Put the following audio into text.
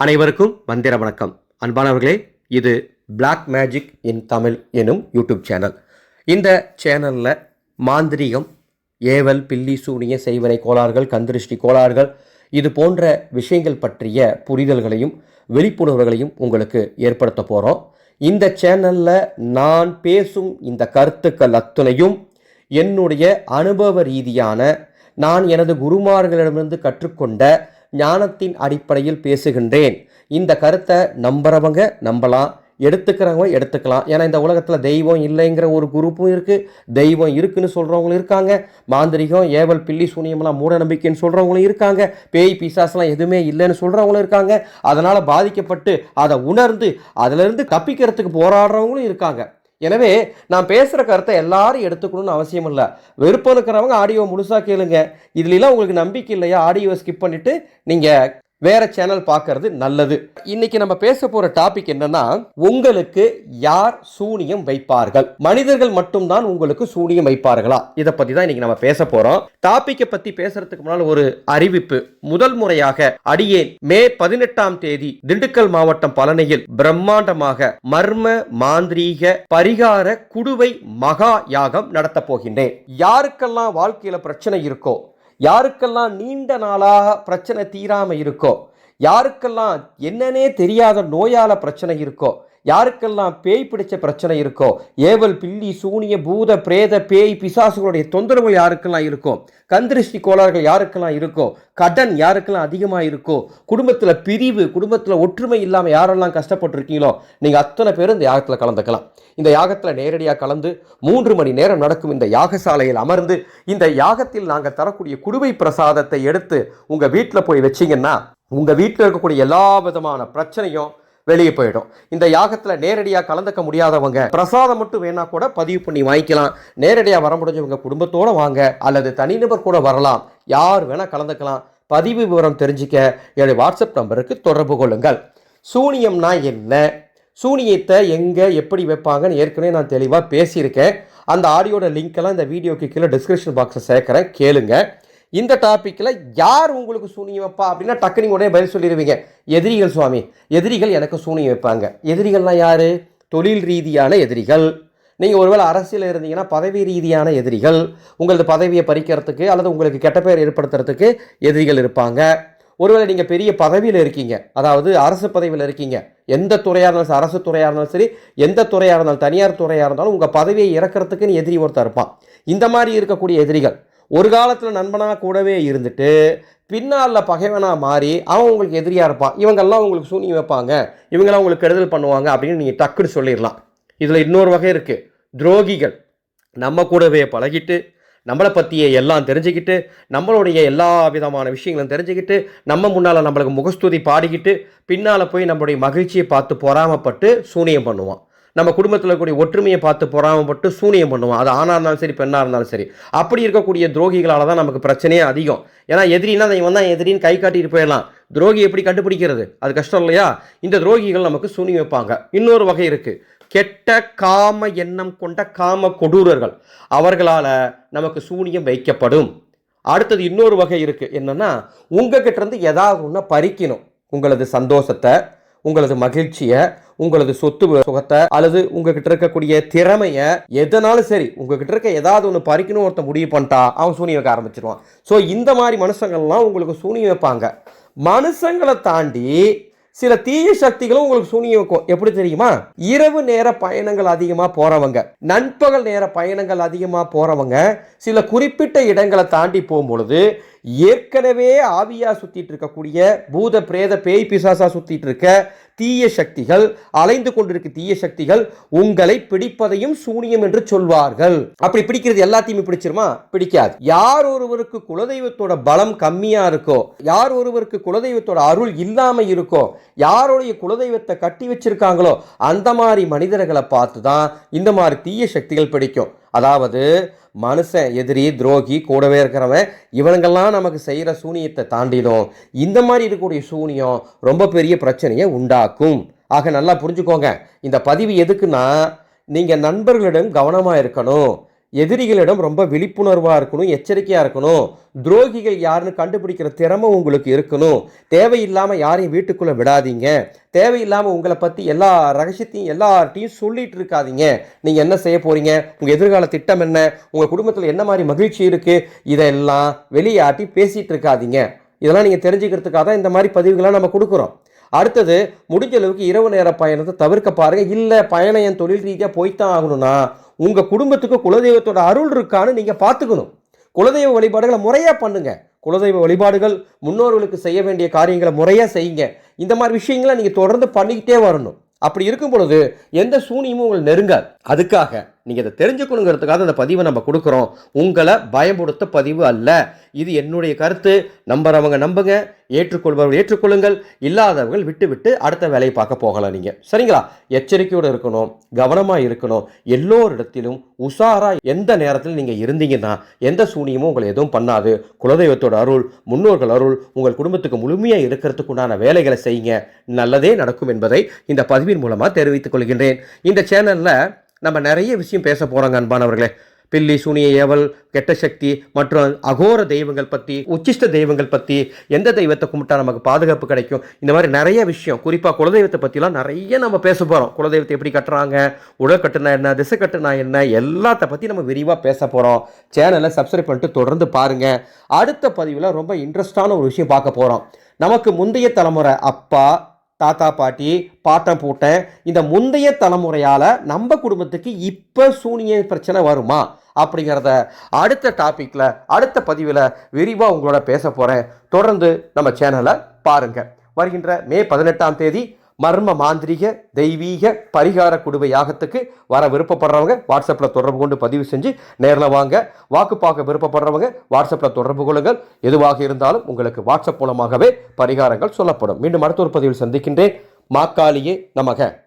அனைவருக்கும் மந்திர வணக்கம். அன்பானவர்களே இது பிளாக் மேஜிக் இன் தமிழ் எனும் யூடியூப் சேனல் இந்த சேனலில் மாந்திரீகம் ஏவல் பில்லி சூனிய செய்வனை கோளாறுகள் கந்திருஷ்டி கோளாறுகள் இது போன்ற விஷயங்கள் பற்றிய புரிதல்களையும் விழிப்புணர்வுகளையும் உங்களுக்கு ஏற்படுத்த போகிறோம் இந்த சேனலில் நான் பேசும் இந்த கருத்துக்கள் அத்துணையும் என்னுடைய அனுபவ ரீதியான நான் எனது குருமார்களிடமிருந்து கற்றுக்கொண்ட ஞானத்தின் அடிப்படையில் பேசுகின்றேன். இந்த கருத்தை நம்புறவங்க நம்பலாம் எடுத்துக்கிறவங்க எடுத்துக்கலாம். ஏன்னா இந்த உலகத்தில் தெய்வம் இல்லைங்கிற ஒரு குரூப்பும் இருக்குது தெய்வம் இருக்குன்னு சொல்கிறவங்களும் இருக்காங்க. மாந்திரிகம் ஏவல் பில்லி சூனியம்லாம் மூட நம்பிக்கைன்னு சொல்கிறவங்களும் இருக்காங்க. பேய் பிசாஸ்லாம் எதுவுமே இல்லைன்னு சொல்கிறவங்களும் இருக்காங்க. அதனால் பாதிக்கப்பட்டு அதை உணர்ந்து அதிலிருந்து தப்பிக்கிறதுக்கு போராடுறவங்களும் இருக்காங்க. எனவே நான் பேசுகிற கருத்தை எல்லாரும் எடுத்துக்கணும்னு அவசியம் இல்லை. விருப்பம் இருக்கிறவங்க ஆடியோ முழுசாக கேளுங்க. இதுலலாம் உங்களுக்கு நம்பிக்கை இல்லையா? ஆடியோவை ஸ்கிப் பண்ணிவிட்டு நீங்கள் வேற சேனல் பார்க்கறது நல்லது. இன்னைக்கு நம்ம பேச போற டாபிக் என்னன்னா உங்களுக்கு யார் சூனியம் வைப்பார்கள்? மனிதர்கள் மட்டும்தான் உங்களுக்கு சூனியம் வைப்பார்களா? இதை பத்தி தான் இன்னைக்கு நம்ம பேச போறோம். டாபிக்கை பத்தி பேசுறதுக்கு முன்னால் ஒரு அறிவிப்பு. முதல் முறையாக அடியேன் மே பதினெட்டாம் தேதி திண்டுக்கல் மாவட்டம் பழனியில் பிரம்மாண்டமாக மர்ம மாந்திரீக பரிகார குடுவை மகா யாகம் நடத்தப் போகின்றேன். யாருக்கெல்லாம் வாழ்க்கையில பிரச்சனை இருக்கோ யாருக்கெல்லாம் நீண்ட நாளாக பிரச்சனை தீராம இருக்கோ யாருக்கெல்லாம் என்னன்னே தெரியாத நோயால் பிரச்சனை இருக்கோ யாருக்கெல்லாம் பேய் பிடிச்ச பிரச்சனை இருக்கோ ஏவல் பில்லி சூனிய பூத பிரேத பேய் பிசாசுகளுடைய தொந்தரவு யாருக்கெல்லாம் இருக்கோ கந்திருஷ்டி கோளாறுகள் யாருக்கெல்லாம் இருக்கோ கடன் யாருக்கெல்லாம் அதிகமாக இருக்கோ குடும்பத்தில் பிரிவு குடும்பத்தில் ஒற்றுமை இல்லாமல் யாரெல்லாம் கஷ்டப்பட்டுருக்கீங்களோ நீங்கள் அத்தனை பேரும் இந்த யாகத்தில் கலந்துக்கலாம். இந்த யாகத்தில் நேரடியாக கலந்து மூன்று மணி நேரம் நடக்கும் இந்த யாகசாலையில் அமர்ந்து இந்த யாகத்தில் நாங்கள் தரக்கூடிய குடுவை பிரசாதத்தை எடுத்து உங்கள் வீட்டில் போய் வச்சிங்கன்னா உங்கள் வீட்டில் இருக்கக்கூடிய எல்லா விதமான பிரச்சனையும் வெளியே போயிடும். இந்த யாகத்தில் நேரடியாக கலந்துக்க முடியாதவங்க பிரசாதம் மட்டும் வேணா கூட பதிவு பண்ணி வாங்கிக்கலாம். நேரடியாக வர முடிஞ்சவங்க குடும்பத்தோடு வாங்க அல்லது தனிநபர் கூட வரலாம். யார் வேணால் கலந்துக்கலாம். பதிவு விவரம் தெரிஞ்சுக்க என்னுடைய வாட்ஸ்அப் நம்பருக்கு தொடர்பு கொள்ளுங்கள். சூனியம்னா என்ன? சூனியத்தை எங்கே எப்படி வைப்பாங்கன்னு ஏற்கனவே நான் தெளிவாக பேசியிருக்கேன். அந்த ஆடியோட லிங்க்கெல்லாம் இந்த வீடியோக்கு கீழே டிஸ்கிரிப்ஷன் பாக்ஸை சேர்க்குறேன். கேளுங்கள் இந்த டாப்பிக்கில் யார் உங்களுக்கு சூனியம் வைப்பா அப்படின்னா டக்கு நீங்கள் உடனே பதில் சொல்லிடுவீங்க. எதிரிகள் சுவாமி. எதிரிகள் எனக்கு சூனியம் வைப்பாங்க. எதிரிகள்லாம் யார்? தொழில் ரீதியான எதிரிகள். நீங்கள் ஒருவேளை அரசியல் இருந்தீங்கன்னா பதவி ரீதியான எதிரிகள். உங்களது பதவியை பறிக்கிறதுக்கு அல்லது உங்களுக்கு கெட்ட பேர் ஏற்படுத்துறதுக்கு எதிரிகள் இருப்பாங்க. ஒருவேளை நீங்கள் பெரிய பதவியில் இருக்கீங்க. அதாவது அரசு பதவியில் இருக்கீங்க. எந்த துறையாக இருந்தாலும் சரி, அரசு துறையாக இருந்தாலும் சரி எந்த துறையாக இருந்தாலும் தனியார் துறையாக இருந்தாலும் உங்கள் பதவியை இறக்கிறதுக்குன்னு எதிரி ஒருத்தர் இருப்பான். இந்த மாதிரி இருக்கக்கூடிய எதிரிகள். ஒரு காலத்தில் நண்பனாக கூடவே இருந்துட்டு பின்னால் பகைவனாக மாறி அவன் உங்களுக்கு எதிரியாக இருப்பான். இவங்கெல்லாம் உங்களுக்கு சூனியம் வைப்பாங்க. இவங்கெல்லாம் உங்களுக்கு கெடுதல் பண்ணுவாங்க அப்படின்னு நீங்கள் டக்குன்னு சொல்லிடலாம். இதில் இன்னொரு வகை இருக்குது துரோகிகள். நம்ம கூடவே பழகிட்டு நம்மளை பற்றியே எல்லாம் தெரிஞ்சுக்கிட்டு நம்மளுடைய எல்லா விதமான விஷயங்களும் தெரிஞ்சுக்கிட்டு நம்ம முன்னால் நம்மளுக்கு முகஸ்துதி பாடிக்கிட்டு பின்னால் போய் நம்மளுடைய மகிழ்ச்சியை பார்த்து பொறாமப்பட்டு சூனியம் பண்ணுவான். நம்ம குடும்பத்தில் இருக்கக்கூடிய ஒற்றுமையை பார்த்து பொறாமப்பட்டு சூனியம் பண்ணுவோம். அது ஆணாக இருந்தாலும் சரி பெண்ணாக இருந்தாலும் சரி. அப்படி இருக்கக்கூடிய துரோகிகளால் தான் நமக்கு பிரச்சனையே அதிகம். ஏன்னா எதிரினா இவன் தான் எதிரின்னு கை காட்டிட்டு போயிடலாம். துரோகி எப்படி கண்டுபிடிக்கிறது? அது கஷ்டம் இல்லையா? இந்த துரோகிகள் நமக்கு சூனியம் வைப்பாங்க. இன்னொரு வகை இருக்குது கெட்ட காம எண்ணம் கொண்ட காம கொடூரர்கள். அவர்களால் நமக்கு சூனியம் வைக்கப்படும். அடுத்தது இன்னொரு வகை இருக்குது என்னென்னா உங்ககிட்ட இருந்து ஏதாவது ஒன்று பறிக்கணும். உங்களது சந்தோஷத்தை உங்களது மகிழ்ச்சியை உங்களது சொத்து சுகத்தை அல்லது உங்ககிட்ட இருக்கக்கூடிய திறமையை எதனாலும் சரி உங்ககிட்ட இருக்க ஏதாவது ஒன்று பறிக்கணும் ஒருத்தன் முடிவு பண்ணிட்டா அவன் சூனியம் வைக்க ஆரம்பிச்சிருவான். ஸோ இந்த மாதிரி மனுஷங்கள்லாம் உங்களுக்கு சூனியம் வைப்பாங்க. மனுஷங்களை தாண்டி சில தீய சக்திகளும் உங்களுக்கு சூனியம் வைக்கும். எப்படி தெரியுமா? இரவு நேர பயணங்கள் அதிகமாக போகிறவங்க நண்பகல் நேர பயணங்கள் அதிகமாக போகிறவங்க சில குறிப்பிட்ட இடங்களை தாண்டி போகும்பொழுது ஏற்கனவே ஆவியா சுத்திட்டு இருக்கக்கூடிய பூத பிரேத பேய் பிசாசா சுத்திட்டு இருக்க தீய சக்திகள் அலைந்து கொண்டிருக்க தீய சக்திகள் உங்களை பிடிப்பதையும் சூனியம் என்று சொல்வார்கள். அப்படி பிடிக்கிறது எல்லாத்தையுமே பிடிச்சிருமா? பிடிக்காது. யார் ஒருவருக்கு குலதெய்வத்தோட பலம் கம்மியா இருக்கோ யார் ஒருவருக்கு குலதெய்வத்தோட அருள் இல்லாம இருக்கோ யாருடைய குலதெய்வத்தை கட்டி வச்சிருக்காங்களோ அந்த மாதிரி மனிதர்களை பார்த்து தான் இந்த மாதிரி தீய சக்திகள் பிடிக்கும். அதாவது மனுஷன் எதிரி துரோகி கூடவே இருக்கிறவன் இவனுங்கெல்லாம் நமக்கு செய்கிற சூனியத்தை தாண்டிடும். இந்த மாதிரி இருக்கக்கூடிய சூனியம் ரொம்ப பெரிய பிரச்சனையை உண்டாக்கும். ஆக நல்லா புரிஞ்சுக்கோங்க. இந்த பதிவு எதுக்குன்னா நீங்கள் நண்பர்களிடம் கவனமாக இருக்கணும். எதிரிகளிடம் ரொம்ப விழிப்புணர்வாக இருக்கணும் எச்சரிக்கையாக இருக்கணும். துரோகிகள் யாருன்னு கண்டுபிடிக்கிற திறமை உங்களுக்கு இருக்கணும். தேவையில்லாமல் யாரையும் வீட்டுக்குள்ளே விடாதீங்க. தேவையில்லாமல் உங்களை பற்றி எல்லா ரகசியத்தையும் எல்லார்ட்டையும் சொல்லிட்டு இருக்காதீங்க. நீங்கள் என்ன செய்ய போகிறீங்க உங்கள் எதிர்கால திட்டம் என்ன? உங்கள் குடும்பத்தில் என்ன மாதிரி மகிழ்ச்சி இருக்குது இதெல்லாம் வெளியாட்டி பேசிகிட்டு இருக்காதீங்க. இதெல்லாம் நீங்கள் தெரிஞ்சுக்கிறதுக்காக தான் இந்த மாதிரி பதிவுகளை நம்ம கொடுக்குறோம். அடுத்தது முடிஞ்ச அளவுக்கு இரவு நேர பயணத்தை தவிர்க்க பாருங்கள் இல்லை பயணம் என் தொழில் ரீதியாக போய்த்தான் ஆகணும்னா உங்கள் குடும்பத்துக்கு குலதெய்வத்தோட அருள் இருக்கான்னு நீங்கள் பார்த்துக்கணும். குலதெய்வ வழிபாடுகளை முறையாக பண்ணுங்க. குலதெய்வ வழிபாடுகள் முன்னோர்களுக்கு செய்ய வேண்டிய காரியங்களை முறையாக செய்யுங்க. இந்த மாதிரி விஷயங்களை நீங்கள் தொடர்ந்து பண்ணிக்கிட்டே வரணும். அப்படி இருக்கும் பொழுது எந்த சூனியமும் உங்களை நெருங்காது. அதுக்காக நீங்கள் இதை தெரிஞ்சுக்கணுங்கிறதுக்காக அந்த பதிவை நம்ம கொடுக்குறோம். உங்களை பயமுடுத்த பதிவு அல்ல. இது என்னுடைய கருத்து. நம்புறவங்க நம்புங்க. ஏற்றுக்கொள்பவர்கள் ஏற்றுக்கொள்ளுங்கள். இல்லாதவர்கள் விட்டு விட்டு அடுத்த வேலையை பார்க்க போகலாம் நீங்கள் சரிங்களா? எச்சரிக்கையோடு இருக்கணும். கவனமாக இருக்கணும். எல்லோரிடத்திலும் உஷாராக எந்த நேரத்தில் நீங்கள் இருந்தீங்கன்னா எந்த சூனியமும் உங்களை எதுவும் பண்ணாது. குலதெய்வத்தோட அருள் முன்னோர்கள் அருள் உங்கள் குடும்பத்துக்கு முழுமையாக இருக்கிறதுக்கு உண்டான வேலைகளை செய்யுங்க. நல்லதே நடக்கும் என்பதை இந்த பதிவின் மூலமாக தெரிவித்துக் கொள்கின்றேன். இந்த சேனலில் நம்ம நிறைய விஷயம் பேச போகிறோங்க அன்பானவர்களே. பில்லி சூனிய ஏவல் கெட்ட சக்தி மற்றும் அகோர தெய்வங்கள் பற்றி உச்சிஷ்ட தெய்வங்கள் பற்றி எந்த தெய்வத்தை கும்பிட்டா நமக்கு பாதுகாப்பு கிடைக்கும்? இந்த மாதிரி நிறைய விஷயம் குறிப்பாக குலதெய்வத்தை பற்றிலாம் நிறைய நம்ம பேச போகிறோம் குலதெய்வத்தை எப்படி கட்டுறாங்க உடல் கட்டுனா என்ன திசை கட்டுனா என்ன எல்லாத்த பற்றி நம்ம விரிவாக பேச போகிறோம் சேனலை சப்ஸ்கிரைப் பண்ணிட்டு தொடர்ந்து பாருங்கள் அடுத்த பதிவில் ரொம்ப இன்ட்ரெஸ்டான ஒரு விஷயம் பார்க்க போகிறோம் நமக்கு முந்தைய தலைமுறை அப்பா தாத்தா பாட்டி பாட்டம் பூட்டன் இந்த முந்தைய தலைமுறையால் நம்ம குடும்பத்துக்கு இப்போ சூனிய பிரச்சனை வருமா அப்படிங்கிறத அடுத்த டாப்பிக்கில் அடுத்த பதிவில் விரிவாக உங்களோட பேச போகிறேன் தொடர்ந்து நம்ம சேனலை பாருங்கள் வருகின்ற மே பதினெட்டாம் தேதி மர்ம மாந்திரிக தெய்வீக பரிகார குடுவை யாகத்துக்கு வர விருப்பப்படுறவங்க வாட்ஸ்அப்பில் தொடர்பு கொண்டு பதிவு செஞ்சு நேரில் வாங்க. வாக்கு பார்க்க விருப்பப்படுறவங்க வாட்ஸ்அப்பில் தொடர்பு கொள்ளுங்கள். எதுவாக இருந்தாலும் உங்களுக்கு வாட்ஸ்அப் மூலமாகவே பரிகாரங்கள் சொல்லப்படும். மீண்டும் அடுத்த ஒரு பதிவில் சந்திக்கின்றேன். மாக்காளியே நமக.